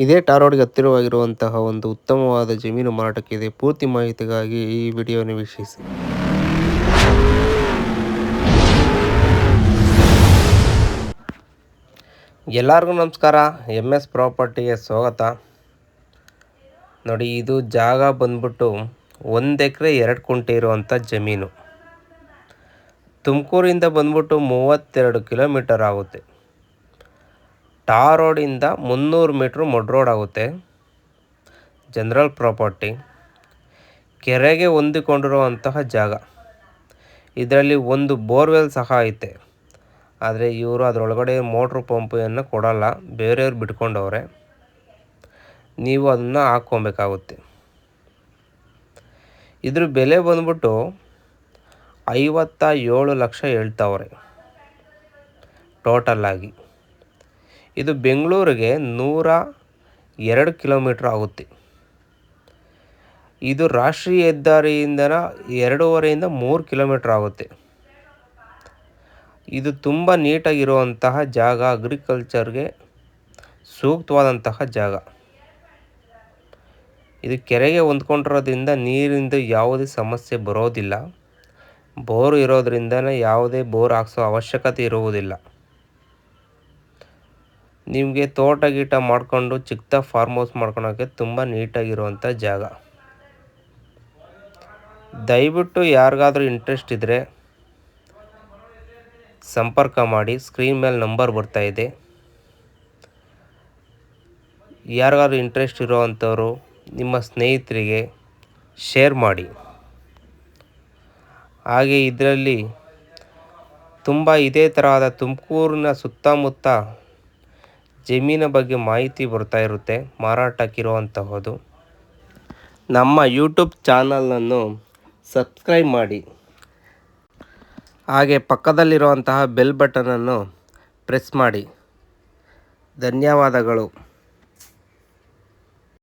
ಇದೇ ಟಾರೋಡ್ಗೆ ರೋಡ್ಗೆ ಹತ್ತಿರವಾಗಿರುವಂತಹ ಒಂದು ಉತ್ತಮವಾದ ಜಮೀನು ಮಾರಾಟಕ್ಕಿದೆ. ಪೂರ್ತಿ ಮಾಹಿತಿಗಾಗಿ ಈ ವಿಡಿಯೋನ ವೀಕ್ಷಿಸಿ. ಎಲ್ಲರಿಗೂ ನಮಸ್ಕಾರ. ಎಂ ಎಸ್ ಪ್ರಾಪರ್ಟಿಗೆ ಸ್ವಾಗತ. ನೋಡಿ, ಇದು ಜಾಗ ಬಂದ್ಬಿಟ್ಟು ಒಂದು ಎಕರೆ ಎರಡು ಕುಂಟೆ ಇರುವಂಥ ಜಮೀನು. ತುಮಕೂರಿಂದ ಬಂದ್ಬಿಟ್ಟು ಮೂವತ್ತೆರಡು ಕಿಲೋಮೀಟರ್ ಆಗುತ್ತೆ. ಟಾರ್ ರೋಡಿಂದ ಮುನ್ನೂರು ಮೀಟ್ರ್ ಮೊಡ್ ರೋಡ್ ಆಗುತ್ತೆ. General property. ಕೆರೆಗೆ ಹೊಂದಿಕೊಂಡಿರುವಂತಹ ಜಾಗ. ಇದರಲ್ಲಿ ಒಂದು ಬೋರ್ವೆಲ್ ಸಹ ಐತೆ. ಆದರೆ ಇವರು ಅದರೊಳಗಡೆ ಮೋಟ್ರ್ ಪಂಪನ್ನು ಕೊಡಲ್ಲ. ಬೇರೆಯವ್ರು ಬಿಟ್ಕೊಂಡವ್ರೆ. ನೀವು ಅದನ್ನು ಹಾಕ್ಕೊಬೇಕಾಗುತ್ತೆ. ಇದ್ರ ಬೆಲೆ ಬಂದ್ಬಿಟ್ಟು ಐವತ್ತ ಏಳು ಲಕ್ಷ ಹೇಳ್ತಾವ್ರೆ. ಟೋಟಲ್ಲಾಗಿ ಇದು ಬೆಂಗಳೂರಿಗೆ ನೂರ ಎರಡು ಕಿಲೋಮೀಟ್ರ್ ಆಗುತ್ತೆ. ಇದು ರಾಷ್ಟ್ರೀಯ ಹೆದ್ದಾರಿಯಿಂದ ಎರಡೂವರೆಯಿಂದ ಮೂರು ಕಿಲೋಮೀಟ್ರ್ ಆಗುತ್ತೆ. ಇದು ತುಂಬ ನೀಟಾಗಿರುವಂತಹ ಜಾಗ ಅಗ್ರಿಕಲ್ಚರ್ಗೆ ಸೂಕ್ತವಾದಂತಹ ಜಾಗ. ಇದು ಕೆರೆಗೆ ಹೊಂದ್ಕೊಂಡಿರೋದ್ರಿಂದ ನೀರಿಂದು ಯಾವುದೇ ಸಮಸ್ಯೆ ಬರೋದಿಲ್ಲ. ಬೋರ್ ಇರೋದ್ರಿಂದ ಯಾವುದೇ ಬೋರ್ ಹಾಕ್ಸೋ ಅವಶ್ಯಕತೆ ಇರುವುದಿಲ್ಲ. ನಿಮಗೆ ತೋಟ ಗೀಟ ಮಾಡಿಕೊಂಡು ಚಿಕ್ಕ ಫಾರ್ಮ್ ಹೌಸ್ ಮಾಡ್ಕೊಳೋಕ್ಕೆ ತುಂಬ ನೀಟಾಗಿರುವಂಥ ಜಾಗ. ದಯವಿಟ್ಟು ಯಾರಿಗಾದ್ರೂ ಇಂಟ್ರೆಸ್ಟ್ ಇದ್ದರೆ ಸಂಪರ್ಕ ಮಾಡಿ ಸ್ಕ್ರೀನ್ ಮೇಲೆ ನಂಬರ್ ಇದೆ. ಯಾರಿಗಾದ್ರೂ ಇಂಟ್ರೆಸ್ಟ್ ಇರೋವಂಥವರು ನಿಮ್ಮ ಸ್ನೇಹಿತರಿಗೆ ಶೇರ್ ಮಾಡಿ. ಹಾಗೆ ಇದರಲ್ಲಿ ತುಂಬ ಇದೇ ತರಹದ ತುಮಕೂರಿನ ಸುತ್ತಮುತ್ತ ಜಮೀನ ಬಗ್ಗೆ ಮಾಹಿತಿ ಬರ್ತಾ ಇರುತ್ತೆ, ಮಾರಾಟಕ್ಕಿರುವಂತಹದ್ದು. ನಮ್ಮ ಯೂಟ್ಯೂಬ್ ಚಾನಲನ್ನು ಸಬ್ಸ್ಕ್ರೈಬ್ ಮಾಡಿ. ಹಾಗೆ ಪಕ್ಕದಲ್ಲಿರುವಂತಹ ಬೆಲ್ ಬಟನನ್ನು ಪ್ರೆಸ್ ಮಾಡಿ. ಧನ್ಯವಾದಗಳು.